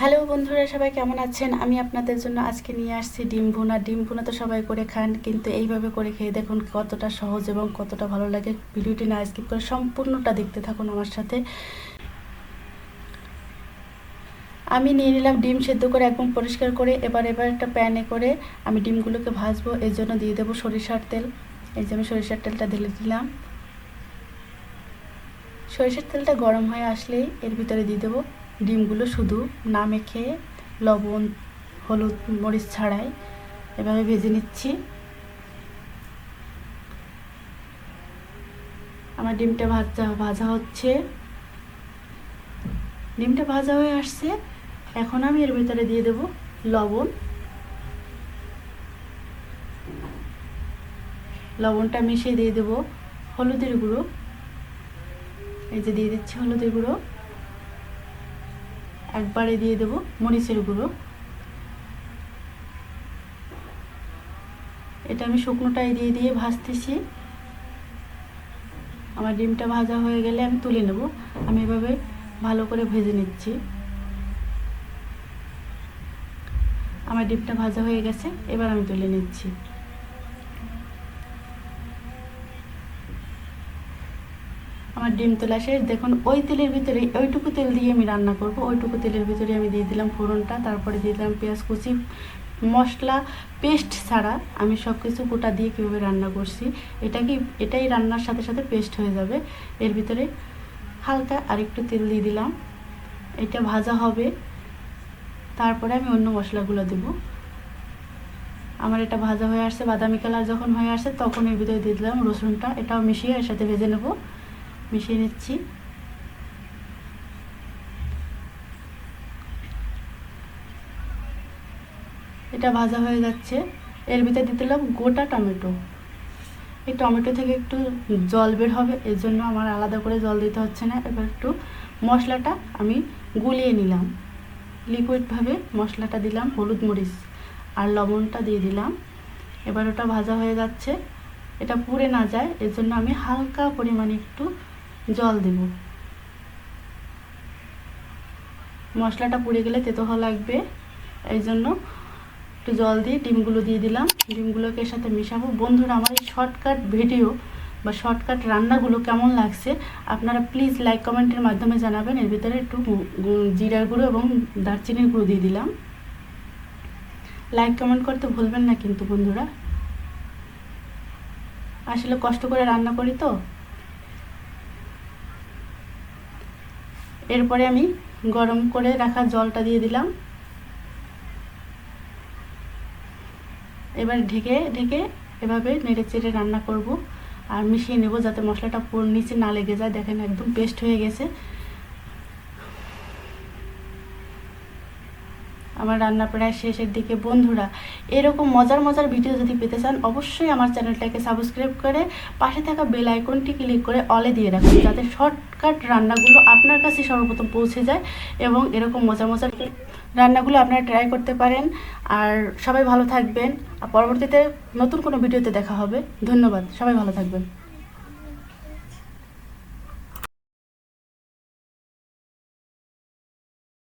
Hello বন্ধুরা, সবাই কেমন আছেন? আমি আপনাদের জন্য আজকে নিয়ে আসছি ডিম ভুনা। ডিম ভুনা তো সবাই করে খান, কিন্তু এইভাবে করে খেয়ে দেখুন কতটা সহজ এবং কতটা ভালো লাগে। ভিডিওটি না স্কিপ করে সম্পূর্ণটা দেখতে থাকুন আমার সাথে। আমি নিয়ে নিলাম ডিম সেদ্ধ করে একদম পরিষ্কার করে, এবার এবার একটা প্যানে করে আমি ডিমগুলোকে ভাজবো। এর জন্য দিয়ে দেবো সরিষার তেল। এই যে আমি সরিষার তেলটা ঢেলে দিলাম। সরিষার তেলটা গরম হয়ে আসলেই এর ভিতরে দিয়ে দেবো ডিমগুলো শুধু না মেখে লবণ, হলুদ, মরিচ ছাড়াই এভাবে ভেজে নিচ্ছি। আমার ডিমটা ভাজা ভাজা হচ্ছে। ডিমটা ভাজা হয়ে আসছে। এখন আমি এর ভিতরে দিয়ে দেব লবণ। লবণটা মিশিয়ে দিয়ে দেব হলুদের গুঁড়ো। এই যে দিয়ে দিচ্ছি হলুদের গুঁড়ো। একবারে দিয়ে দেব মরিচের গুঁড়ো। এটা আমি শুকনোটাই দিয়ে দিয়ে ভাজতেছি। আমার ডিমটা ভাজা হয়ে গেলে আমি তুলে নেব। আমি এভাবে ভালো করে ভেজে নিচ্ছি। আমার ডিমটা ভাজা হয়ে গেছে, এবার আমি তুলে নিচ্ছি। আমার ডিম তোলা শেষ। দেখুন, ওই তেলের ভিতরে, ওইটুকু তেল দিয়ে আমি রান্না করব। ওইটুকু তেলের ভিতরে আমি দিয়ে দিলাম ফোড়নটা, তারপরে দিয়ে দিলাম পেঁয়াজ কুচি, মশলা, পেস্ট ছাড়া আমি সব কিছু গোটা দিয়ে কীভাবে রান্না করছি, এটা কি, এটাই রান্নার সাথে সাথে পেস্ট হয়ে যাবে। এর ভিতরে হালকা আরেকটু তেল দিয়ে দিলাম। এটা ভাজা হবে। তারপরে আমি অন্য মশলাগুলো দেব। আমার এটা ভাজা হয়ে আসছে, বাদামি কালার যখন হয়ে আসছে, তখন এর ভিতরে দিয়ে দিলাম রসুনটা। এটাও মিশিয়ে এর সাথে ভেজে নেব। মিশিয়ে নিচ্ছি। এটা ভাজা হয়ে যাচ্ছে। এর ভিতরে দিতে গোটা টমেটো। এই টমেটো থেকে একটু জল বের হবে এর জন্য আমার আলাদা করে জল দিতে হচ্ছে না। এবার একটু মশলাটা আমি গুলিয়ে নিলাম। লিকুইডভাবে মশলাটা দিলাম, হলুদ মরিচ আর লবণটা দিয়ে দিলাম। এবার ওটা ভাজা হয়ে যাচ্ছে। এটা পুড়ে না যায় এর জন্য আমি হালকা পরিমাণে একটু জল দেব। মশলাটা পুড়ে গেলে তেতো হওয়া লাগবে। এই জন্য একটু জল দিয়ে ডিমগুলো দিয়ে দিলাম। ডিমগুলোকে সাথে মেশাবো। বন্ধুরা, আমার এই শর্টকাট ভিডিও বা শর্টকাট রান্নাগুলো কেমন লাগছে, আপনারা প্লিজ লাইক কমেন্টের মাধ্যমে জানাবেন। এর ভিতরে একটু জিরার গুঁড়ো এবং দারচিনির গুঁড়ো দিয়ে দিলাম। লাইক কমেন্ট করতে ভুলবেন না কিন্তু বন্ধুরা। আসলে কষ্ট করে রান্না করি তো। এরপরে আমি গরম করে রাখা জলটা দিয়ে দিলাম। এবার ঢেকে ঢেকে এভাবে নেড়ে চেড়ে রান্না করব। আর মিশিয়ে নেব যাতে মশলাটা পুরো নিচে না লেগে যায়। দেখেন একদম পেস্ট হয়ে গেছে। আমার রান্না প্রায় শেষের দিকে। বন্ধুরা, এরকম মজার মজার ভিডিও যদি পেতে চান, অবশ্যই আমার চ্যানেলটাকে সাবস্ক্রাইব করে পাশে থাকা বেল আইকনটি ক্লিক করে অলে দিয়ে রাখুন, যাতে শর্টকাট রান্নাগুলো আপনার কাছে সর্বপ্রথম পৌঁছে যায় এবং এরকম মজার মজার রান্নাগুলো আপনারা ট্রাই করতে পারেন। আর সবাই ভালো থাকবেন, আর পরবর্তীতে নতুন কোনো ভিডিওতে দেখা হবে। ধন্যবাদ, সবাই ভালো থাকবেন।